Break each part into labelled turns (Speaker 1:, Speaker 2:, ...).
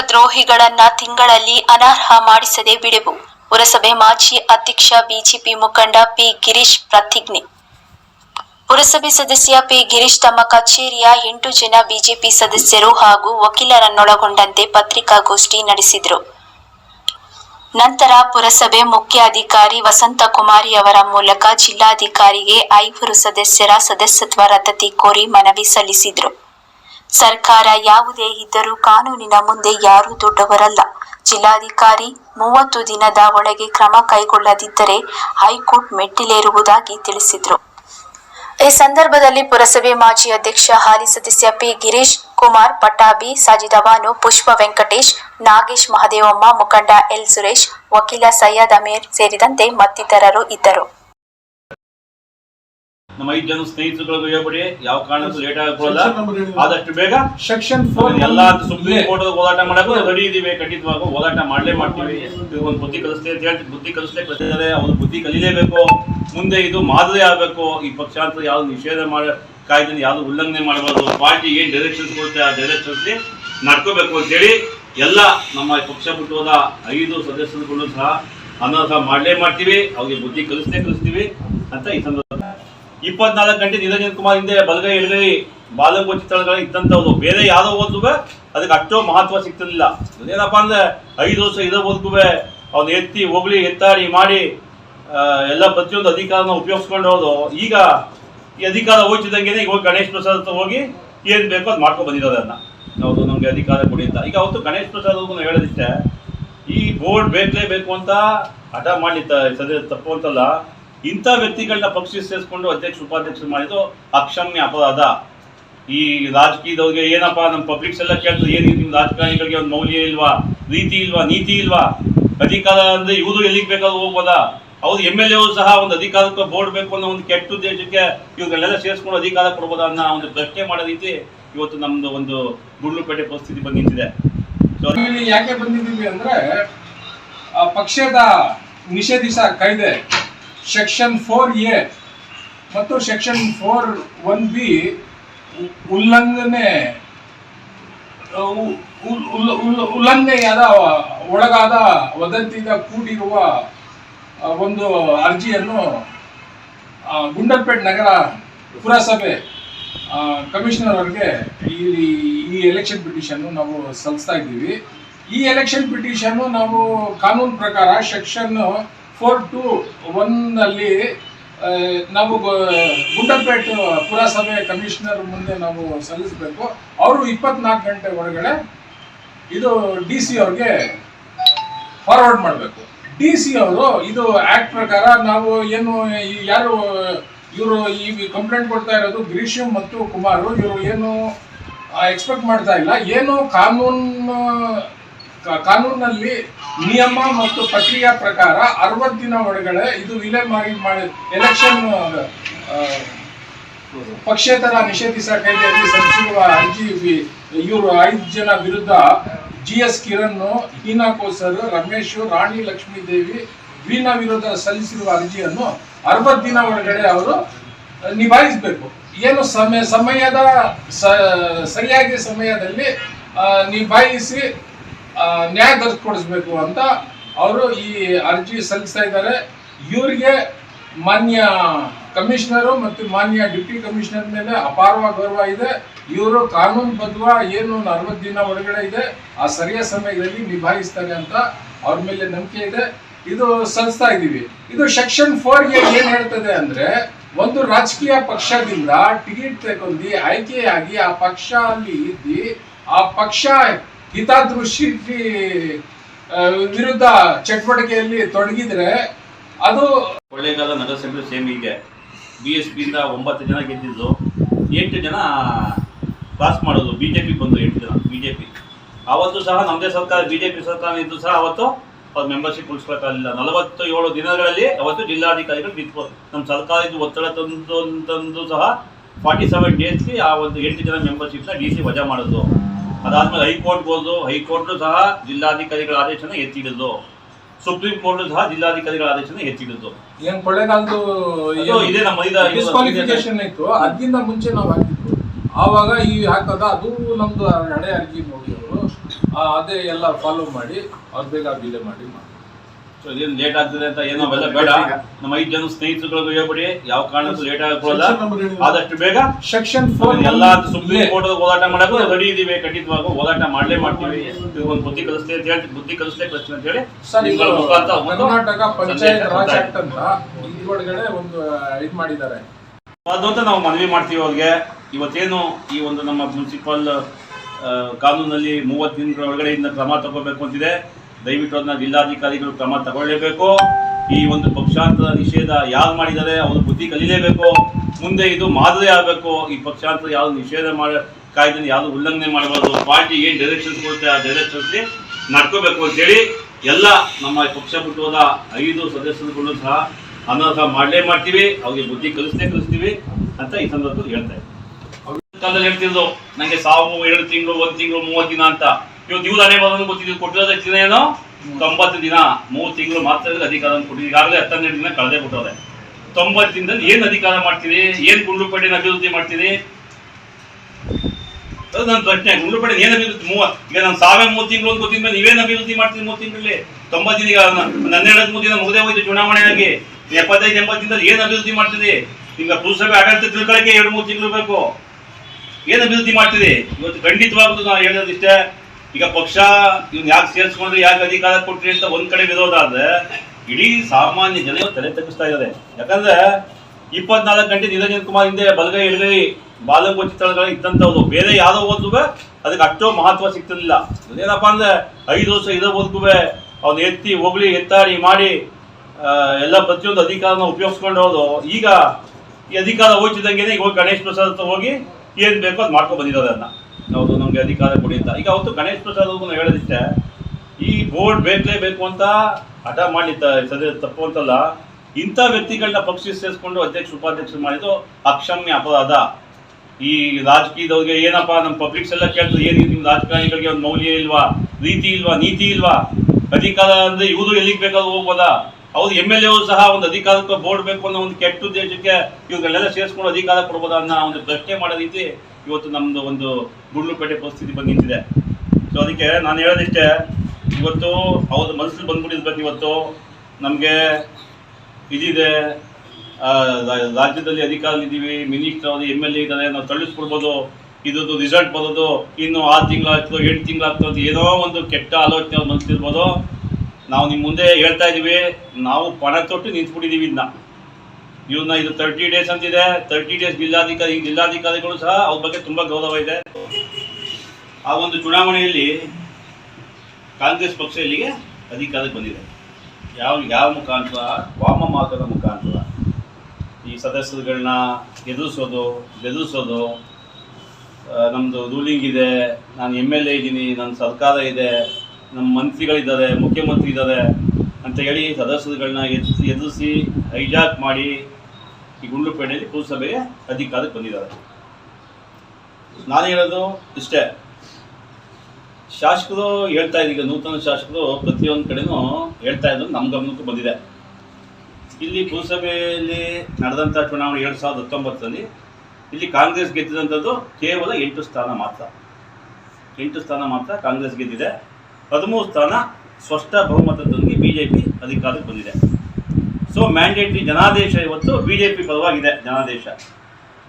Speaker 1: ದ್ರೋಹಿಗಳನ್ನ ತಿಂಗಳಲ್ಲಿ ಅನರ್ಹ ಮಾಡಿಸದೆ ಬಿಡೆವು. ಪುರಸಭೆ ಮಾಜಿ ಅಧ್ಯಕ್ಷ ಬಿಜೆಪಿ ಮುಖಂಡ ಪಿ ಗಿರೀಶ್ ಪ್ರತಿಜ್ಞೆ. ಪುರಸಭೆ ಸದಸ್ಯ ಪಿ ಗಿರೀಶ್ ತಮ್ಮ ಕಚೇರಿಯ ಎಂಟು ಜನ ಬಿಜೆಪಿ ಸದಸ್ಯರು ಹಾಗೂ ವಕೀಲರನ್ನೊಳಗೊಂಡಂತೆ ಪತ್ರಿಕಾಗೋಷ್ಠಿ ನಡೆಸಿದರು. ನಂತರ ಪುರಸಭೆ ಮುಖ್ಯಾಧಿಕಾರಿ ವಸಂತ ಕುಮಾರಿ ಅವರ ಮೂಲಕ ಜಿಲ್ಲಾಧಿಕಾರಿಗೆ ಐವರು ಸದಸ್ಯರ ಸದಸ್ಯತ್ವ ರದ್ದತಿ ಕೋರಿ ಮನವಿ ಸಲ್ಲಿಸಿದರು. ಸರ್ಕಾರ ಯಾವುದೇ ಇದ್ದರೂ ಕಾನೂನಿನ ಮುಂದೆ ಯಾರೂ ದೊಡ್ಡವರಲ್ಲ. ಜಿಲ್ಲಾಧಿಕಾರಿ ಮೂವತ್ತು ದಿನದ ಒಳಗೆ ಕ್ರಮ ಕೈಗೊಳ್ಳದಿದ್ದರೆ ಹೈಕೋರ್ಟ್ ಮೆಟ್ಟಿಲೇರುವುದಾಗಿ ತಿಳಿಸಿದರು. ಈ ಸಂದರ್ಭದಲ್ಲಿ ಪುರಸಭೆ ಮಾಜಿ ಅಧ್ಯಕ್ಷ, ಹಾಲಿ ಸದಸ್ಯ ಪಿ. ಗಿರೀಶ್ ಕುಮಾರ್ ಪಟಾಬಿ ಸಾಜಿದ ಬಾನು ಪುಷ್ಪ ವೆಂಕಟೇಶ್, ನಾಗೇಶ್ ಮಹದೇವಮ್ಮ, ಮುಖಂಡ ಎಲ್. ಸುರೇಶ್, ವಕೀಲ ಸೈಯದ್ ಅಮೀರ್ ಸೇರಿದಂತೆ ಮತ್ತಿತರರು ಇದ್ದರು.
Speaker 2: ನಮ್ಮ ಐದು ಜನ ಸ್ನೇಹಿತರುಗಳು ಹೇಳ್ಬಿಡಿ ಯಾವ ಕಾರಣಕ್ಕೂ ಲೇಟ್ ಆಗಕೊಳ್ಳಲ್ಲ ಆದಷ್ಟು ಬೇಗ
Speaker 3: ಸೆಕ್ಷನ್ ಫೋರ್
Speaker 2: ಎಲ್ಲ ಸುಪ್ರೀಂ ಕೋರ್ಟ್ ಹೋರಾಟ ಮಾಡಕ್ಕೂ ರೆಡಿ ಇದೀವಿ ಖಂಡಿತವಾಗೂ ಹೋರಾಟ ಮಾಡಲೇ ಮಾಡ್ತೀವಿ. ಇದು ಒಂದು ಬುದ್ಧಿ ಕಲಿಸ್ತೆ ಅಂತ ಹೇಳ್ತೀವಿ ಬುದ್ಧಿ ಕಲಿಸ್ಲೇ ಕಲಿಸಿದ್ದಾರೆ ಅವ್ರು ಬುದ್ಧಿ ಕಲಿಲೇಬೇಕು. ಮುಂದೆ ಇದು ಮಾದರಿ ಆಗಬೇಕು. ಈ ಪಕ್ಷಾಂತರ ಯಾವ್ದು ನಿಷೇಧ ಮಾಡ ಕಾಯ್ದೆ ಯಾವ್ದು ಉಲ್ಲಂಘನೆ ಮಾಡಬಾರ್ದು. ಪಾರ್ಟಿ ಏನ್ ಡೈರೆಕ್ಷನ್ ಕೊಡುತ್ತೆ ಆ ಡೈರೆಕ್ಷನ್ಸ್ ನಡ್ಕೋಬೇಕು ಅಂತೇಳಿ ಎಲ್ಲ ನಮ್ಮ ಪಕ್ಷ ಬಿಟ್ಟು ಹೋದ ಐದು ಸದಸ್ಯರುಗಳು ಸಹ ಅನರ್ಹ ಮಾಡಲೇ ಮಾಡ್ತೀವಿ. ಅವ್ರಿಗೆ ಬುದ್ಧಿ ಕಲಿಸ್ಲೇ ಕಲಿಸ್ತೀವಿ ಅಂತ ಈ ಸಂದರ್ಭ ಇಪ್ಪತ್ನಾಲ್ಕು ಗಂಟೆ ನಿರಂಜನ್ ಕುಮಾರ್ ಹಿಂದೆ ಬಲಗೈ, ಎಡಗೈ, ಬಾಲಂಗೋ ಚಿತ್ರಗಳ ಇದ್ದಂಥವ್ರು. ಬೇರೆ ಯಾರೋ ಓದ್ಗೂ ಅದಕ್ಕೆ ಅಷ್ಟೋ ಮಹತ್ವ ಸಿಗ್ತಿರ್ಲಿಲ್ಲ. ಏನಪ್ಪಾ ಅಂದ್ರೆ ಐದು ವರ್ಷ ಇರೋವರೆಗೂ ಅವ್ನ ಎತ್ತಿ ಹೋಗ್ಲಿ, ಎತ್ತಾಡಿ, ಮಾಡಿ ಎಲ್ಲ ಪ್ರತಿಯೊಂದು ಅಧಿಕಾರನ ಉಪಯೋಗಿಸ್ಕೊಂಡು ಹೋದ್ರು ಈಗ ಈ ಅಧಿಕಾರ ಹೋಗ್ತಿದ್ದಂಗೆ ಈಗ ಹೋಗಿ ಗಣೇಶ್ ಪ್ರಸಾದ್ ಹತ್ರ ಹೋಗಿ ಏನ್ ಬೇಕೋ ಅದು ಮಾಡ್ಕೊಂಡು ಬಂದಿರೋದನ್ನ ಅದನ್ನ. ಹೌದು ನಮ್ಗೆ ಅಧಿಕಾರ ಕೊಡಿ ಅಂತ. ಈಗ ಅವತ್ತು ಗಣೇಶ್ ಪ್ರಸಾದ್ ಅವ್ರನ್ನ ಹೇಳದಿಷ್ಟೇ ಹೇಳೋದಿಷ್ಟೇ ಈ ಬೋರ್ಡ್ ಬೇಕೇ ಬೇಕು ಅಂತ ಹಠ ಮಾಡಿ ಸದ್ಯ ತಪ್ಪು ಅಂತಲ್ಲ ಇಂಥ ವ್ಯಕ್ತಿಗಳನ್ನ ಪಕ್ಷ ಸೇರಿಸ್ಕೊಂಡು ಅಧ್ಯಕ್ಷ, ಉಪಾಧ್ಯಕ್ಷರು ಮಾಡಿದ್ದು ಅಕ್ಷಮ್ಯ ಅಪರಾಧ ಈ ರಾಜಕೀಯದವ್ರಿಗೆ ಏನಪ್ಪಾ, ನಮ್ಮ ಪಬ್ಲಿಕ್ಸ್ ಎಲ್ಲ ಕೇಳ್ತಾರೆ, ಏನು ನಿಮ್ಮ ರಾಜಕಾರಣಿಗಳಿಗೆ ಒಂದು ಮೌಲ್ಯ ಇಲ್ವಾ ರೀತಿ ಇಲ್ವಾ, ನೀತಿ ಇಲ್ವಾ? ಅಧಿಕಾರ ಅಂದ್ರೆ ಇವರು ಎಲ್ಲಿಗೆ ಬೇಕಾದ್ರೂ ಹೋಗ್ಬೋದ? ಅವ್ರು ಎಂ ಎಲ್ ಎ ಸಹ ಒಂದು ಅಧಿಕಾರಕ್ಕೆ ಬೋರ್ಡ್ ಬೇಕು ಅನ್ನೋ ಒಂದು ಕೆಟ್ಟ ಉದ್ದೇಶಕ್ಕೆ ಇವ್ರನ್ನೆಲ್ಲ ಸೇರಿಸ್ಕೊಂಡು ಅಧಿಕಾರ ಕೊಡ್ಬೋದಾ ಅನ್ನೋ ಒಂದು ಪ್ರಶ್ನೆ ಮಾಡೋ ರೀತಿ ಇವತ್ತು ನಮ್ದು ಒಂದು ಗುಂಡ್ಲುಪೇಟೆ ಪರಿಸ್ಥಿತಿ ಬಂದು ನಿಂತಿದೆ.
Speaker 3: ಯಾಕೆ ಬಂದಿದ್ದೀವಿ ಅಂದ್ರೆ ಪಕ್ಷದ ನಿಷೇಧಿಸ ಕಾಯ್ದೆ. ಸೆಕ್ಷನ್ ಫೋರ್ ಎ ಮತ್ತು ಸೆಕ್ಷನ್ ಫೋರ್ ಒನ್ ಬಿ ಉಲ್ಲಂಘನೆ ಉಲ್ಲಂಘನೆಯಾದ ಒಳಗಾದ ವದಂತಿಯಿಂದ ಕೂಡಿರುವ ಒಂದು ಅರ್ಜಿಯನ್ನು ಗುಂಡಲ್ಪೇಟ್ ನಗರ ಪುರಸಭೆ ಕಮಿಷನರ್ ಅವರಿಗೆ ಈ ಈ ಎಲೆಕ್ಷನ್ ಪಿಟಿಷನ್ನು ನಾವು ಸಲ್ಲಿಸ್ತಾ ಇದ್ದೀವಿ. ಈ ಎಲೆಕ್ಷನ್ ಪಿಟಿಷನ್ನು ನಾವು ಕಾನೂನು ಪ್ರಕಾರ ಸೆಕ್ಷನ್ ಫೋರ್ ಟು ಒನ್ನಲ್ಲಿ ನಾವು ಗುಂಡಲ್ಪೇಟ್ ಪುರಸಭೆ ಕಮಿಷನರ್ ಮುಂದೆ ನಾವು ಸಲ್ಲಿಸಬೇಕು. ಅವರು ಇಪ್ಪತ್ನಾಲ್ಕು ಗಂಟೆ ಒಳಗಡೆ ಇದು ಡಿ ಸಿ ಅವ್ರಿಗೆ ಫಾರ್ವರ್ಡ್ ಮಾಡಬೇಕು. ಡಿ ಸಿ ಅವರು ಇದು ಆಕ್ಟ್ ಪ್ರಕಾರ ನಾವು ಏನು ಯಾರು, ಇವರು ಈ ಕಂಪ್ಲೇಂಟ್ ಕೊಡ್ತಾ ಇರೋದು ಗ್ರೀಶಮ್ ಮತ್ತು ಕುಮಾರ್. ಇವರು ಏನು ಎಕ್ಸ್ಪೆಕ್ಟ್ ಮಾಡ್ತಾ ಇಲ್ಲ. ಏನು ಕಾನೂನು ಕಾನೂನಲ್ಲಿ ನಿಯಮ ಮತ್ತು ಪ್ರಕ್ರಿಯೆ ಪ್ರಕಾರ ಅರವತ್ತು ದಿನ ಒಳಗಡೆ ಇದು ವಿಲೇಮಾರಿ ಮಾಡಿ ಎಲೆಕ್ಷನ್ ಪಕ್ಷೇತರ ನಿಷೇಧಿಸ ಕಾಯ್ದೆಯಲ್ಲಿ ಸಲ್ಲಿಸಿರುವ ಅರ್ಜಿ ಇವರು ಐದು ಜನ ವಿರುದ್ಧ ಜಿ ಎಸ್ ಕಿರಣ್ ಹೀನಾ ಕೋಸರ್ ರಮೇಶ್, ರಾಣಿ, ಲಕ್ಷ್ಮೀದೇವಿ ವೀನಾ ವಿರುದ್ಧ ಸಲ್ಲಿಸಿರುವ ಅರ್ಜಿಯನ್ನು ಅರವತ್ತು ದಿನ ಒಳಗಡೆ ಅವರು ನಿಭಾಯಿಸಬೇಕು. ಏನು ಸಮಯ ಸಮಯದ ಸರಿಯಾಗಿ ಸಮಯದಲ್ಲಿ ನಿಭಾಯಿಸಿ ನ್ಯಾಯ ದೊರಕಿಕೊಡಿಸ್ಬೇಕು ಅಂತ ಅವರು ಈ ಅರ್ಜಿ ಸಲ್ಲಿಸ್ತಾ ಇದ್ದಾರೆ. ಇವರಿಗೆ ಮಾನ್ಯ ಕಮಿಷನರು ಮತ್ತು ಮಾನ್ಯ ಡಿಪ್ಟಿ ಕಮಿಷನರ್ ಮೇಲೆ ಅಪಾರವಾದ ಗೌರವ ಇದೆ. ಇವರು ಕಾನೂನುಬದ್ಧ ಏನು ಅರವತ್ತು ದಿನ ಒಳಗಡೆ ಇದೆ. ಆ ಸರಿಯಾದ ಸಮಯದಲ್ಲಿ ನಿಭಾಯಿಸ್ತಾರೆ ಅಂತ ಅವ್ರ ಮೇಲೆ ನಂಬಿಕೆ ಇದೆ. ಇದು ಸಲ್ಲಿಸ್ತಾ ಇದ್ದೀವಿ. ಇದು ಸೆಕ್ಷನ್ ಫೋರ್ ಏನು ಏನ್ ಹೇಳ್ತದೆ ಅಂದ್ರೆ ಒಂದು ರಾಜಕೀಯ ಪಕ್ಷದಿಂದ ಟಿಕೆಟ್ ತಗೊಂಡು ಆಯ್ಕೆಯಾಗಿ ಆ ಪಕ್ಷ ಅಲ್ಲಿ ಇದ್ದು ಆ ಪಕ್ಷ ಹಿತದೃಷ್ಟಿ ಆ, ವಿರುದ್ಧ ಚಟುವಟಿಕೆಯಲ್ಲಿ ತೊಡಗಿದ್ರೆ ಅದು
Speaker 2: ಕೊಳ್ಳೇಗಾಲ ನಗರಸಭೆ ಸೇಮ್ ಹೀಗೆ. ಬಿ ಎಸ್ ಪಿಯಿಂದ ಒಂಬತ್ತು ಜನ ಗೆದ್ದಿದ್ದು ಎಂಟು ಜನ ಪಾಸ್ ಮಾಡೋದು ಬಿ ಜೆ ಪಿ ಬಂದು ಎಂಟು ಜನ ಬಿ ಜೆ ಪಿ ಆವತ್ತು ಸಹ ನಮ್ಮದೇ ಸರ್ಕಾರ ಬಿ ಜೆ ಪಿ ಸರ್ಕಾರ ಇದ್ದು ಸಹ ಅವತ್ತು ಅವ್ರ ಮೆಂಬರ್ಶಿಪ್ ಉಳಿಸ್ಬೇಕಾಗಿಲ್ಲ. ನಲವತ್ತೇಳು ದಿನಗಳಲ್ಲಿ ಅವತ್ತು ಜಿಲ್ಲಾಧಿಕಾರಿಗಳು ಬಿತ್ತು ನಮ್ಮ ಸರ್ಕಾರದ ಒತ್ತಡ ತಂದು ತಂದು ಸಹ ಫಾರ್ಟಿ ಸೆವೆನ್ ಡೇಸ್ಗೆ ಆ ಒಂದು ಎಂಟು ಜನ ಮೆಂಬರ್ಶಿಪ್ನ ಡಿ ಸಿ ವಜಾ ಮಾಡೋದು ಅದಾದ್ಮೇಲೆ ಹೈಕೋರ್ಟ್ ಹೋದ್ರು ಹೈಕೋರ್ಟ್ ಸಹ ಜಿಲ್ಲಾಧಿಕಾರಿಗಳ ಆದೇಶನ ಎತ್ತಿಡಿದ್ದು ಸುಪ್ರೀಂ ಕೋರ್ಟ್ ಸಹ ಜಿಲ್ಲಾಧಿಕಾರಿಗಳ ಆದೇಶನ ಎತ್ತಿಡಿದ್ದು
Speaker 3: ಏನ್
Speaker 2: ಕೊಳ್ಳೆಗಾಲದ್ದು ಇದೆ ನಮ್ಮ
Speaker 3: ಡಿಸ್ಕ್ವಾಲಿಫಿಕೇಶನ್ ಇತ್ತು. ಅದಕ್ಕಿಂತ ಮುಂಚೆ ನಾವು ಹಾಕಿದ್ರು ಆವಾಗ ಈ ಹಾಕದ ಅದು ನಮ್ದು ಹಳೆ ಅರ್ಜಿ ನೋಡಿ ಅವರು ಅದೇ ಎಲ್ಲ ಫಾಲೋ ಮಾಡಿ ಅವ್ರು ಬೇಗ ಬಿಲೆ ಮಾಡಿ ಮಾಡಿ
Speaker 2: ಸೊ ಇದೇನು ಲೇಟ್ ಆಗ್ತದೆ ಅಂತ ಏನೋ ಅವೆಲ್ಲ ಬೇಡ. ನಮ್ಮ ಐದು ಜನ ಸ್ನೇಹಿತರುಗಳು ಹೇಳ್ಬಿಡಿ. ಯಾವ ಕಾರಣಕ್ಕೂ ಲೇಟ್ ಆಗಲ್ಲ ಆದಷ್ಟು ಬೇಗ
Speaker 3: ಸೆಕ್ಷನ್
Speaker 2: ಎಲ್ಲ ಸುಮ್ಮನೆ ಕೋರ್ಟ್ ಹೋರಾಟ ಮಾಡಕ್ಕೂ ರೆಡಿ ಇದೀವಿ ಖಂಡಿತವಾಗ ಹೋರಾಟ ಮಾಡಲೇ ಮಾಡ್ತೀವಿ. ಇದು ಒಂದು ಬುದ್ಧಿ ಕಲಿಸ್ತೇ ಅಂತ ಹೇಳಿ ಬುದ್ಧಿ ಕಲಿಸ್ತೇ ಕಲಿಸ್ತೀನಿ ಅಂತ ಹೇಳಿ ನಿಮ್ಗಳ ಮುಖಾಂತರ
Speaker 3: ಕರ್ನಾಟಕ ಪಂಚಾಯತ್ ರಾಜ್ ಆಕ್ಟ್ ಅಂತ ಇದ್ರೊಳಗಡೆ ಒಂದು ಇದು ಮಾಡಿದ್ದಾರೆ.
Speaker 2: ಅದು ಅಂತ ನಾವು ಮನವಿ ಮಾಡ್ತೀವಿ ಅವ್ರಿಗೆ. ಇವತ್ತೇನು ಈ ಒಂದು ನಮ್ಮ ಮುನ್ಸಿಪಲ್ ಕಾನೂನಲ್ಲಿ ಮೂವತ್ತು ದಿನಗಳ ಒಳಗಡೆಯಿಂದ ಕ್ರಮ ತಗೋಬೇಕು ಅಂತಿದೆ. ದಯವಿಟ್ಟು ಅದನ್ನ ಜಿಲ್ಲಾಧಿಕಾರಿಗಳು ಕ್ರಮ ತಗೊಳ್ಳೇಬೇಕು. ಈ ಒಂದು ಪಕ್ಷಾಂತರ ನಿಷೇಧ ಯಾರು ಮಾಡಿದ್ದಾರೆ ಅವರು ಬುದ್ಧಿ ಕಲೀಲೇಬೇಕು. ಮುಂದೆ ಇದು ಮಾದರಿ ಆಗಬೇಕು. ಈ ಪಕ್ಷಾಂತರ ಯಾವ ನಿಷೇಧ ಮಾಡ ಕಾಯ್ದೆನ ಯಾರು ಉಲ್ಲಂಘನೆ ಮಾಡಬಾರ್ದು. ಪಾರ್ಟಿ ಏನು ಡೈರೆಕ್ಷನ್ಸ್ ಕೊಡುತ್ತೆ ಆ ಡೈರೆಕ್ಷನ್ಸ್ ನಡ್ಕೋಬೇಕು ಅಂತೇಳಿ ಎಲ್ಲ ನಮ್ಮ ಪಕ್ಷ ಬಿಟ್ಟು ಐದು ಸದಸ್ಯರುಗಳು ಸಹ ಅನರ್ಹ ಮಾಡಲೇ ಮಾಡ್ತೀವಿ. ಅವ್ರಿಗೆ ಬುದ್ಧಿ ಕಲಿಸ್ತೇ ಕಲಿಸ್ತೀವಿ ಅಂತ ಈ ಸಂದರ್ಭದಲ್ಲಿ ಹೇಳ್ತಾ ಇದ್ದಾರೆ. ಕಾಲದಲ್ಲಿ ಹೇಳ್ತಿದ್ರು ನನಗೆ ಸಾವು ಎರಡು ತಿಂಗಳು, ಒಂದು ತಿಂಗಳು, ಮೂವತ್ತು ದಿನ ಅಂತ. ಇವತ್ತು ನೀವು ಹಣೆ ಬರೋದು ಗೊತ್ತಿದ್ದು ಕೊಟ್ಟಿರೋದು ಎಷ್ಟು ದಿನ ಏನೋ? ತೊಂಬತ್ತು ದಿನ. ಮೂರು ತಿಂಗಳು ಮಾತ್ರ ಅಧಿಕಾರ ಕೊಟ್ಟಿದ್ದು ಈಗಾಗಲೇ ಹತ್ತನ್ನೆರಡು ದಿನ ಕಳೆದೇ ಬಿಟ್ಟವ್ರೆ. ತೊಂಬತ್ತು ದಿನದಲ್ಲಿ ಏನ್ ಅಧಿಕಾರ ಮಾಡ್ತೀರಿ? ಏನ್ ಗುಂಡ್ಲುಪೇಟೆನ ಅಭಿವೃದ್ಧಿ ಮಾಡ್ತೀರಿ? ಅದು ನನ್ನ ಪ್ರಶ್ನೆ. ಗುಂಡ್ಲುಪೇಟೆ ಏನ್ ಅಭಿವೃದ್ಧಿ ಮೂವ ಈಗ ನಾನು ಸಾವಿರ ಮೂರು ತಿಂಗಳು ಅಂತ ಗೊತ್ತಿದ್ದ ಮೇಲೆ ನೀವೇನ್ ಅಭಿವೃದ್ಧಿ ಮಾಡ್ತೀರಿ ಮೂರು ತಿಂಗಳಲ್ಲಿ? ತೊಂಬತ್ತು ದಿನ ಹನ್ನೆರಡು ಮೂರು ದಿನ ಮುಗಿದೇ ಹೋಯ್ತು ಚುನಾವಣೆಯಾಗಿ ಎಪ್ಪತ್ತೈದು ಎಂಬತ್ತು ದಿನದಲ್ಲಿ ಏನ್ ಅಭಿವೃದ್ಧಿ ಮಾಡ್ತೀರಿ? ಈಗ ಪುರಸಭೆ ಆಡಳಿತ ತಿಳ್ಕೊಳಕ್ಕೆ ಎರಡು, ಮೂರು ತಿಂಗಳು ಬೇಕು. ಏನು ಅಭಿವೃದ್ಧಿ ಮಾಡ್ತೀರಿ? ಇವತ್ತು ಖಂಡಿತವಾಗ್ಲೂ ನಾವು ಹೇಳೋದಿಷ್ಟೇ ಈಗ ಪಕ್ಷ ಇವ್ನ ಯಾಕೆ ಸೇರಿಸ್ಕೊಂಡ್ರು, ಯಾಕೆ ಅಧಿಕಾರ ಕೊಟ್ರಿ ಅಂತ ಒಂದ್ ಕಡೆ ವಿರೋಧ ಆದ್ರೆ ಇಡೀ ಸಾಮಾನ್ಯ ಜನ ತಲೆ ತಗ್ಗಿಸ್ತಾ ಇದ್ದಾರೆ. ಯಾಕಂದ್ರೆ ಇಪ್ಪತ್ನಾಲ್ಕು ಗಂಟೆ ನಿರಂಜನ್ ಕುಮಾರ್ ಹಿಂದೆ ಬಲಗೈ, ಎಡಗೈ ಬಾಲಂಗೋಚಿ ಸ್ಥಳಗಳ ಇದ್ದಂಥವ್ರು, ಬೇರೆ ಯಾರೋ ಓದ್ಗೂ ಅದಕ್ಕೆ ಅಷ್ಟೋ ಮಹತ್ವ ಸಿಗ್ತಿರ್ಲಿಲ್ಲ. ಏನಪ್ಪಾ ಅಂದ್ರೆ ಐದು ವರ್ಷ ಇರೋವರೆಗೂ ಅವ್ನ ಎತ್ತಿ ಹೋಗ್ಲಿ ಎತ್ತಾಡಿ, ಮಾಡಿ ಎಲ್ಲ ಪ್ರತಿಯೊಂದು ಅಧಿಕಾರನ ಉಪಯೋಗಿಸ್ಕೊಂಡು ಹೋದ್ರು ಈಗ ಈ ಅಧಿಕಾರ ಹೋಗ್ತಿದ್ದಂಗೆ ಈಗ ಹೋಗಿ ಗಣೇಶ್ ಪ್ರಸಾದ್ ಹೋಗಿ ಏನ್ ಬೇಕೋ ಅದು ಮಾಡ್ಕೊಂಡು ಬಂದಿದ್ದಾರೆ ಅದನ್ನ ನಮಗೆ ಅಧಿಕಾರ ಕೊಡಿ ಅಂತ. ಈಗ ಅವತ್ತು ಗಣೇಶ್ ಪ್ರಸಾದ್ ಅವರು ಹೇಳೋದಿಷ್ಟೇ, ಈ ಬೋರ್ಡ್ ಬೇಕೇ ಬೇಕು ಅಂತ ಹಠ ಮಾಡಿದ್ದ ಸದ್ಯ ತಪ್ಪು ಅಂತಲ್ಲ, ಇಂಥ ವ್ಯಕ್ತಿಗಳನ್ನ ಪಕ್ಷ ಸೇರಿಸ್ಕೊಂಡು ಅಧ್ಯಕ್ಷ, ಉಪಾಧ್ಯಕ್ಷರು ಮಾಡಿದ್ದು ಅಕ್ಷಮ್ಯ ಅಪರಾಧ. ಈ ರಾಜಕೀಯದವ್ರಿಗೆ ಏನಪ್ಪ, ನಮ್ಮ ಪಬ್ಲಿಕ್ಸ್ ಎಲ್ಲ ಕೇಳ್ತಾರೆ, ಏನು ನಿಮ್ಮ ರಾಜಕಾರಣಿಗಳಿಗೆ ಒಂದು ಮೌಲ್ಯ ಇಲ್ವಾ, ರೀತಿ ಇಲ್ವಾ, ನೀತಿ ಇಲ್ವಾ? ಅಧಿಕಾರ ಅಂದ್ರೆ ಇವರು ಎಲ್ಲಿಗೆ ಬೇಕಾದ್ರೂ ಹೋಗ್ಬೋದಾ? ಅವ್ರು ಎಂ ಎಲ್ ಎ ಸಹ ಒಂದು ಅಧಿಕಾರಕ್ಕೆ ಬೋರ್ಡ್ ಬೇಕು ಅನ್ನೋ ಒಂದು ಕೆಟ್ಟ ಉದ್ದೇಶಕ್ಕೆ ಇವ್ರನ್ನೆಲ್ಲ ಸೇರಿಸ್ಕೊಂಡು ಅಧಿಕಾರ ಕೊಡ್ಬೋದ ಅನ್ನೋ ಒಂದು ಪ್ರಶ್ನೆ ಮಾಡೋ ರೀತಿ ಇವತ್ತು ನಮ್ಮದು ಒಂದು ಗುಂಡ್ಲುಪೇಟೆ ಪರಿಸ್ಥಿತಿ ಬಂದು ನಿಂತಿದೆ. ಸೊ ಅದಕ್ಕೆ ನಾನು ಹೇಳೋದಿಷ್ಟೇ, ಇವತ್ತು ಅವ್ರ ಮನಸ್ಸಲ್ಲಿ ಬಂದ್ಬಿಟ್ಟಿರ್ಬೇಕು ಇವತ್ತು. ನಮಗೆ ಇದಿದೆ ರಾಜ್ಯದಲ್ಲಿ ಅಧಿಕಾರದಲ್ಲಿದ್ದೀವಿ ಮಿನಿಸ್ಟರ್ ಅವರು, ಎಂ ಎಲ್ ಎ ಇದ್ದಾರೆ, ನಾವು ತಳ್ಳಿಸ್ಕೊಡ್ಬೋದು. ಇದ್ರದ್ದು ರಿಸಲ್ಟ್ ಬರೋದು ಇನ್ನು ಆರು ತಿಂಗಳಾಗ್ತದೋ, ಎಂಟು ತಿಂಗಳಾಗ್ತದೋ ಏನೋ ಒಂದು ಕೆಟ್ಟ ಆಲೋಚನೆ ಮನಸ್ಸಿರ್ಬೋದು. ನಾವು ನಿಮ್ಮ ಮುಂದೆ ಹೇಳ್ತಾ ಇದೀವಿ, ನಾವು ಪಣ ತೊಟ್ಟು ನಿಂತ್ಬಿಟ್ಟಿದೀವಿ ಇದನ್ನ ಇವ್ರನ್ನ ಇದು ತರ್ಟಿ ಡೇಸ್ ಅಂತಿದೆ. ತರ್ಟಿ ಡೇಸ್ ಜಿಲ್ಲಾಧಿಕಾರಿ ಜಿಲ್ಲಾಧಿಕಾರಿಗಳು ಸಹ ಅವ್ರ ಬಗ್ಗೆ ತುಂಬಾ ಗೌರವ ಇದೆ. ಆ ಒಂದು ಚುನಾವಣೆಯಲ್ಲಿ ಕಾಂಗ್ರೆಸ್ ಪಕ್ಷ ಇಲ್ಲಿಗೆ ಅಧಿಕಾರಕ್ಕೆ ಬಂದಿದೆ. ಯಾವ ಯಾವ ಮುಖಾಂತರ? ವಾಮ ಮಾರ್ಗದ ಮುಖಾಂತರ. ಈ ಸದಸ್ಯರುಗಳನ್ನ ಎದುರಿಸೋದು, ಬೆದರಿಸೋದು ನಮ್ಮದು ರೂಲಿಂಗ್ ಇದೆ. ನಾನು ಎಂ ಎಲ್ ಎ ಇದ್ದೀನಿ ನನ್ನ ಸರ್ಕಾರ ಇದೆ. ನಮ್ಮ ಮಂತ್ರಿಗಳಿದ್ದಾರೆ, ಮುಖ್ಯಮಂತ್ರಿ ಇದ್ದಾರೆ. ಅಂತ ಹೇಳಿ ಸದಸ್ಯರುಗಳನ್ನ ಎದುರಿಸಿ ಎದುರಿಸಿ ಹೈಜಾಕ್ ಮಾಡಿ ಈ ಗುಂಡ್ಲುಪೇಟೆಯಲ್ಲಿ ಪುರಸಭೆಗೆ ಅಧಿಕಾರಕ್ಕೆ ಬಂದಿದ್ದಾರೆ. ನಾನು ಹೇಳೋದು ಇಷ್ಟೇ. ಶಾಸಕರು ಹೇಳ್ತಾ ಇದ್ದೀಗ, ನೂತನ ಶಾಸಕರು ಪ್ರತಿಯೊಂದು ಕಡೆನೂ ಹೇಳ್ತಾ ಇದ್ರು ನಮ್ಮ ಗಮನಕ್ಕೂ ಬಂದಿದೆ. ಇಲ್ಲಿ ಪುರಸಭೆಯಲ್ಲಿ ನಡೆದಂಥ ಚುನಾವಣೆ ಎರಡು ಸಾವಿರದ ಹತ್ತೊಂಬತ್ತರಲ್ಲಿ ಇಲ್ಲಿ ಕಾಂಗ್ರೆಸ್ ಗೆದ್ದಿದಂಥದ್ದು ಕೇವಲ ಎಂಟು ಸ್ಥಾನ ಮಾತ್ರ. ಎಂಟು ಸ್ಥಾನ ಮಾತ್ರ ಕಾಂಗ್ರೆಸ್ ಗೆದ್ದಿದೆ. ಹದಿಮೂರು ಸ್ಥಾನ ಸ್ಪಷ್ಟ ಬಹುಮತದೊಂದಿಗೆ ಬಿ ಜೆ ಪಿ ಅಧಿಕಾರಕ್ಕೆ ಬಂದಿದೆ. ಸೊ ಮ್ಯಾಂಡೇಟರಿ ಜನಾದೇಶ ಇವತ್ತು ಬಿ ಜೆ ಪಿ ಪರವಾಗಿದೆ, ಜನಾದೇಶ.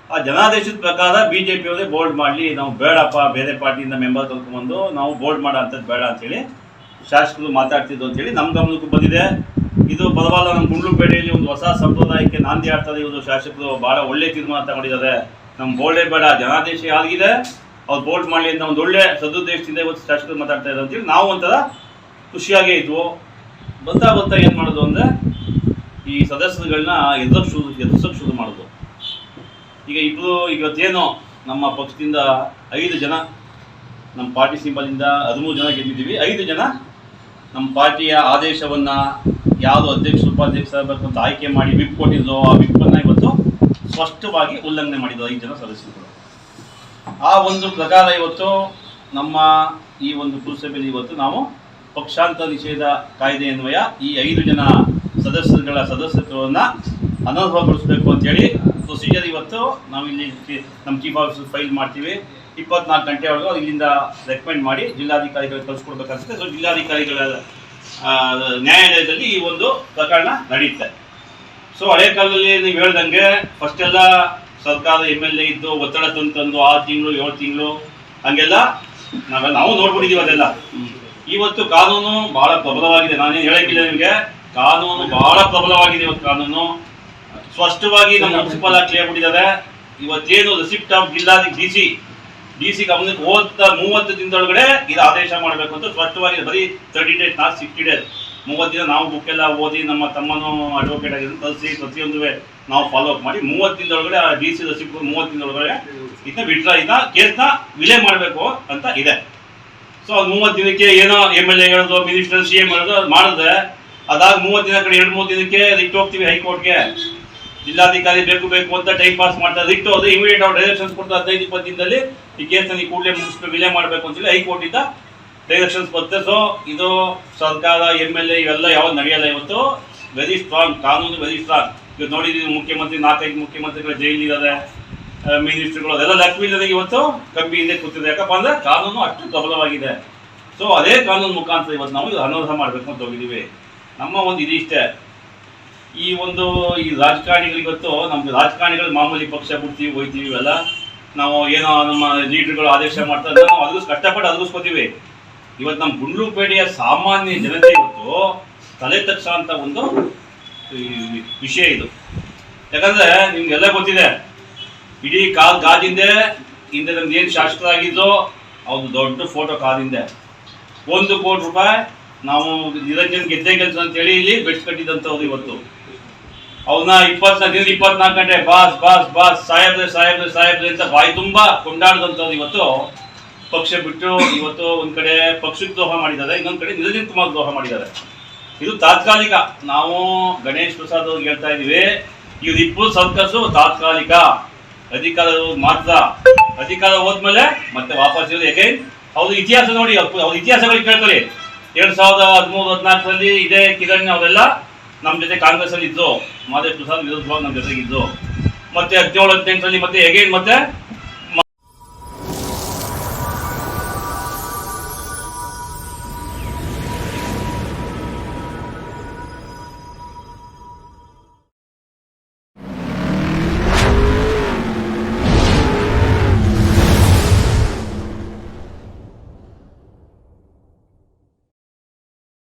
Speaker 2: ಆ ಜನಾದೇಶದ ಪ್ರಕಾರ ಬಿ ಜೆ ಪಿಯವರೇ ಬೋರ್ಡ್ ಮಾಡಲಿ, ನಾವು ಬೇಡಪ್ಪ, ಬೇರೆ ಪಾರ್ಟಿಯಿಂದ ಮೆಂಬರ್ ಕರ್ಕೊಂಡ್ಬಂದು ನಾವು ಬೋಲ್ಡ್ ಮಾಡೋ ಅಂಥದ್ದು ಬೇಡ ಅಂತೇಳಿ ಶಾಸಕರು ಮಾತಾಡ್ತಿದ್ದು ಅಂತೇಳಿ ನಮ್ಮ ಗಮನಕ್ಕೂ ಬಂದಿದೆ. ಇದು ಪರವಾಗಿಲ್ಲ ನಮ್ಮ ಗುಂಡ್ಲುಪೇಟೆಯಲ್ಲಿ ಒಂದು ಹೊಸ ಸಂಪ್ರದಾಯಕ್ಕೆ ನಾಂದಿ ಆಡ್ತಾರೆ ಇವರು ಶಾಸಕರು, ಭಾಳ ಒಳ್ಳೆ ತೀರ್ಮಾನ ತಗೊಂಡಿದ್ದಾರೆ. ನಮ್ಮ ಬೋಲ್ಡೇ ಬೇಡ, ಜನಾದೇಶ ಆಗಿದೆ. ಅವ್ರು ಬೋಲ್ಡ್ ಮಾಡಲಿ ಅಂತ ಒಂದು ಒಳ್ಳೆ ಸದುದ್ದೇಶದಿಂದ ಇವತ್ತು ಶಾಸಕರು ಮಾತಾಡ್ತಾ ಇದ್ದಾರೆ ಅಂತೇಳಿ ನಾವು ಒಂಥರ ಖುಷಿಯಾಗೇ ಇದ್ವು. ಬರ್ತಾ ಬರ್ತಾ ಏನು ಮಾಡೋದು ಅಂದರೆ, ಈ ಸದಸ್ಯರುಗಳನ್ನ ಎದುರಕ್ಕೆ ಶುರು ಎದುರಿಸೋಕೆ ಶುರು ಮಾಡೋದು. ಈಗ ಇಬ್ಬರು ಇವತ್ತೇನು ನಮ್ಮ ಪಕ್ಷದಿಂದ ಐದು ಜನ, ನಮ್ಮ ಪಾರ್ಟಿ ಸಿಂಬಲಿಂದ ಹದಿಮೂರು ಜನ ಗೆದ್ದಿದ್ದೀವಿ. ಐದು ಜನ ನಮ್ಮ ಪಾರ್ಟಿಯ ಆದೇಶವನ್ನ ಯಾವುದು ಅಧ್ಯಕ್ಷ, ಉಪಾಧ್ಯಕ್ಷ ಅಂತ ಆಯ್ಕೆ ಮಾಡಿ ವಿಪ್ ಕೊಟ್ಟಿದ್ದೋ ಆ ವಿಪ್ಪನ್ನು ಇವತ್ತು ಸ್ಪಷ್ಟವಾಗಿ ಉಲ್ಲಂಘನೆ ಮಾಡಿದ್ರು ಐದು ಜನ ಸದಸ್ಯರುಗಳು. ಆ ಒಂದು ಪ್ರಕಾರ ಇವತ್ತು ನಮ್ಮ ಈ ಒಂದು ಪುರಸಭೆಯಲ್ಲಿ ಇವತ್ತು ನಾವು ಪಕ್ಷಾಂತರ ನಿಷೇಧ ಕಾಯ್ದೆ ಅನ್ವಯ ಈ ಐದು ಜನ ಸದಸ್ಯರುಗಳ ಸದಸ್ಯತ್ವವನ್ನ ಅನರ್ಹಗೊಳಿಸಬೇಕು ಅಂತೇಳಿ ಪ್ರೊಸೀಜರ್ ಇವತ್ತು ನಾವು ಇಲ್ಲಿ ನಮ್ಮ ಚೀಫ್ ಆಫೀಸರ್ ಫೈಲ್ ಮಾಡ್ತೀವಿ. ಇಪ್ಪತ್ನಾಲ್ಕು ಗಂಟೆ ಒಳಗೆ ಇಲ್ಲಿಂದ ರೆಕಮೆಂಡ್ ಮಾಡಿ ಜಿಲ್ಲಾಧಿಕಾರಿಗಳಿಗೆ ಕಳಿಸ್ಕೊಡ್ಬೇಕಾಗುತ್ತೆ. ಸೊ ಜಿಲ್ಲಾಧಿಕಾರಿಗಳ ನ್ಯಾಯಾಲಯದಲ್ಲಿ ಈ ಒಂದು ಪ್ರಕರಣ ನಡೆಯುತ್ತೆ ಸೊ ಹಳೆ ಕಾಲದಲ್ಲಿ ನೀವು ಹೇಳ್ದಂಗೆ ಫಸ್ಟ್ ಎಲ್ಲ ಸರ್ಕಾರ ಎಂ ಎಲ್ ಎ ಇದ್ದು, ಒತ್ತಡ ತಂದು ತಂದು ಆರು ತಿಂಗಳು, ಏಳು ತಿಂಗಳು ಹಂಗೆಲ್ಲ ನಾವೆಲ್ಲ ನಾವು ನೋಡ್ಬಿಟ್ಟಿದ್ದೀವಿ ಅದೆಲ್ಲ. ಇವತ್ತು ಕಾನೂನು ಬಹಳ ಪ್ರಬಲವಾಗಿದೆ. ನಾನೇನು ಹೇಳಕ್ಕಿಲ್ಲ ನಿಮಗೆ. ಕಾನೂನು ಬಹಳ ಪ್ರಬಲವಾಗಿದೆ ಇವತ್ತು ಕಾನೂನು. ಸ್ಪಷ್ಟವಾಗಿ ನಮ್ಮ ಮುನ್ಸಿಪಲ್ ಆಗಿ ಹೇಳ್ಬಿಟ್ಟಿದ್ದಾರೆ ಇವತ್ತೇನು ರಿಸಿಪ್ಟ್ ಆಫ್ ಜಿಲ್ಲಾಧಿ ಡಿ ಸಿ ಡಿ ಸಿ ಗಮನಕ್ಕೆ ಹೋದ ಮೂವತ್ತು ದಿನದೊಳಗಡೆ ಇದು ಆದೇಶ ಮಾಡಬೇಕು ಅಂತ ಸ್ಪಷ್ಟವಾಗಿ ಬರೀ thirty days not sixty days ಮೂವತ್ತು ದಿನ ನಾವು ಬುಕ್ ಎಲ್ಲ ಓದಿ ನಮ್ಮ ತಮ್ಮನು ಅಡ್ವೊಕೇಟ್ ಆಗಿದ್ದು ಕಲಿಸಿ ಪ್ರತಿಯೊಂದು ನಾವು ಫಾಲೋ ಅಪ್ ಮಾಡಿ ಮೂವತ್ತು ದಿನದೊಳಗಡೆ ಡಿ ಸಿ ರಿಸಿಪ್ಟ್ ಮೂವತ್ತು ದಿನದೊಳಗಡೆ ಇದನ್ನ ವಿಡ್ರಾ ಇದನ್ನ ಕೇಸ್ನ ವಿಲೇ ಮಾಡಬೇಕು ಅಂತ ಇದೆ. ಸೊ ಅದು ಮೂವತ್ತು ದಿನಕ್ಕೆ ಏನೋ ಎಂ ಎಲ್ ಎ ಹೇಳೋದು ಮಿನಿಸ್ಟರ್ ಸಿ ಎಂ ಹೇಳೋದು, ಅದು ಮಾಡಿದ್ರೆ ಅದಾದ ಮೂವತ್ತು ದಿನ ಕಡೆ, ಎರಡು ಮೂರು ದಿನಕ್ಕೆ ರಿಟ್ ಹೋಗ್ತೀವಿ ಹೈಕೋರ್ಟ್ಗೆ. ಜಿಲ್ಲಾಧಿಕಾರಿ ಬೇಕು ಬೇಕು ಅಂತ ಟೈಮ್ ಪಾಸ್ ಮಾಡ್ತಾರೆ ರಿಟ್ ಅದು ಇಮಿಡಿಯೇಟ್ ಅವ್ರು ಡೈರೆಕ್ಷನ್ಸ್ ಕೊಡ್ತಾರೆ. ಹದಿನೈದು, ಇಪ್ಪತ್ತು ದಿನದಲ್ಲಿ ಈ ಕೇಸ್ ನೀವು ಕೂಡಲೇ ಮುಗಿಸ್ಬೇಕು ವಿಲೇ ಮಾಡಬೇಕು ಅಂತೇಳಿ ಹೈಕೋರ್ಟ್ ಇಂದ ಡೈರೆಕ್ಷನ್ಸ್ ಬರುತ್ತೆ ಸೊ ಇದು ಸರ್ಕಾರ ಎಂ ಎಲ್ ಎ ಇವೆಲ್ಲ ಯಾವ್ದು ನಡೆಯಲ್ಲ ಇವತ್ತು. ವೆರಿ ಸ್ಟ್ರಾಂಗ್ ಕಾನೂನು ವೆರಿ ಸ್ಟ್ರಾಂಗ್ ಇವತ್ತು ನೋಡಿದ್ದೀವಿ ಮುಖ್ಯಮಂತ್ರಿ, ನಾಲ್ಕೈದು ಮುಖ್ಯಮಂತ್ರಿಗಳ ಜೈಲಿದ್ದಾರೆ ಮಿನಿಸ್ಟರ್ಗಳು ಅದೆಲ್ಲ ಲೆಕ್ಕವಿಲ್ಲದೆ ಇವತ್ತು ಕಂಬಿ ಹಿಂದೆ ಕೂತಿದೆ. ಯಾಕಪ್ಪ ಅಂದ್ರೆ ಕಾನೂನು ಅಷ್ಟು ಪ್ರಬಲವಾಗಿದೆ ಸೊ ಅದೇ ಕಾನೂನು ಮುಖಾಂತರ ಇವತ್ತು ನಾವು ಇದು ಅನರ್ಹ ಮಾಡಬೇಕು ಅಂತ ಹೋಗಿದ್ದೀವಿ. ನಮ್ಮ ಒಂದು ಇದಿಷ್ಟೇ ಈ ಒಂದು ಈ ರಾಜಕಾರಣಿಗಳು ಇವತ್ತು, ನಮ್ಗೆ ರಾಜಕಾರಣಿಗಳು ಮಾಮೂಲಿ ಪಕ್ಷ ಬಿಡ್ತೀವಿ, ಹೋಯ್ತೀವಿ ಇವೆಲ್ಲ. ನಾವು ಏನೋ ನಮ್ಮ ಲೀಡರ್ಗಳು ಆದೇಶ ಮಾಡ್ತಾರೆ ನಾವು ಅದ್ರೂ ಕಷ್ಟಪಟ್ಟು ಅದ್ರಿಸ್ಕೋತೀವಿ ಇವತ್ತು ನಮ್ಮ ಗುಂಡ್ಲುಪೇಟೆಯ ಸಾಮಾನ್ಯ ಜನತೆ ಇವತ್ತು ತಲೆ ತಗ್ಸೋ ಒಂದು ಈ ವಿಷಯ ಇದು. ಯಾಕಂದ್ರೆ ನಿಮ್ಗೆಲ್ಲ ಗೊತ್ತಿದೆ ಇಡೀ ಕಾಲ್ ಗಾಜಿಂದೆ ಹಿಂದೆ ನಮ್ದು ಏನು ಶಾಸಕರಾಗಿದ್ದೋ ದೊಡ್ಡ ಫೋಟೋ ಕಾದಿಂದೆ ಒಂದು ಕೋಟಿ ರೂಪಾಯಿ, ನಾವು ನಿರಂಜನ್ ಗೆದ್ದೆ ಅಂತ ಹೇಳಿ ಇಲ್ಲಿ ಬೆಟ್ಸ್ ಕಟ್ಟಿದಂಥವ್ರು ಇವತ್ತು. ಅವನ್ನ ಇಪ್ಪತ್ನಾಲ್ಕು ದಿನ ಇಪ್ಪತ್ನಾಲ್ಕು ಗಂಟೆ, ಬಾಸ್ ಬಾಸ್ ಬಾಸ್ ಸಾಹೇಬ್ರೆ ಸಾಹೇಬ್ರೆ ಸಾಹೇಬ್ರೆ ಅಂತ ಬಾಯಿ ತುಂಬಾ ಕೊಂಡಾಡಿದಂಥವ್ರು ಇವತ್ತು. ಪಕ್ಷ ಬಿಟ್ಟು ಇವತ್ತು ಒಂದು ಕಡೆ ಪಕ್ಷಕ್ಕೆ ದ್ರೋಹ ಮಾಡಿದ್ದಾರೆ, ಇನ್ನೊಂದು ಕಡೆ ನಿರಂಜನ್ ಕುಮಾರ್ ದ್ರೋಹ ಮಾಡಿದ್ದಾರೆ. ಇದು ತಾತ್ಕಾಲಿಕ. ನಾವು ಗಣೇಶ್ ಪ್ರಸಾದ್ ಅವ್ರಿಗೆ ಹೇಳ್ತಾ ಇದೀವಿ ಇವ್ರ ಇಬ್ಬರು ಸರ್ಕಸ್ಸು ತಾತ್ಕಾಲಿಕ. ಅಧಿಕಾರ ಮಾತ್ರ ಅಧಿಕಾರ ಹೋದ್ಮೇಲೆ ಮತ್ತೆ ವಾಪಸ್ ಇರೋದು ಅಗೈನ್ ಅವ್ರ ಇತಿಹಾಸ ನೋಡಿ ಅವ್ರ ಇತಿಹಾಸಗಳು ಕೇಳ್ಕೊಳ್ಳಿ. ಎರಡ್ ಸಾವಿರದ ಹದಿಮೂರು, ಹದಿನಾಲ್ಕರಲ್ಲಿ ಇದೇ ಕಿರಣ್ ಅವರೆಲ್ಲ ನಮ್ಮ ಜೊತೆ ಕಾಂಗ್ರೆಸ್ ಅಲ್ಲಿ ಇದ್ರು. ಮಾದೇಶ್ ಪ್ರಸಾದ್ ವಿರುದ್ಧವಾಗಿ ನಮ್ಮ ಜೊತೆಗಿದ್ರು ಮತ್ತೆ ಹದಿನೇಳು, ಹದಿನೆಂಟರಲ್ಲಿ ಮತ್ತೆ ಅಗೈನ್ ಮತ್ತೆ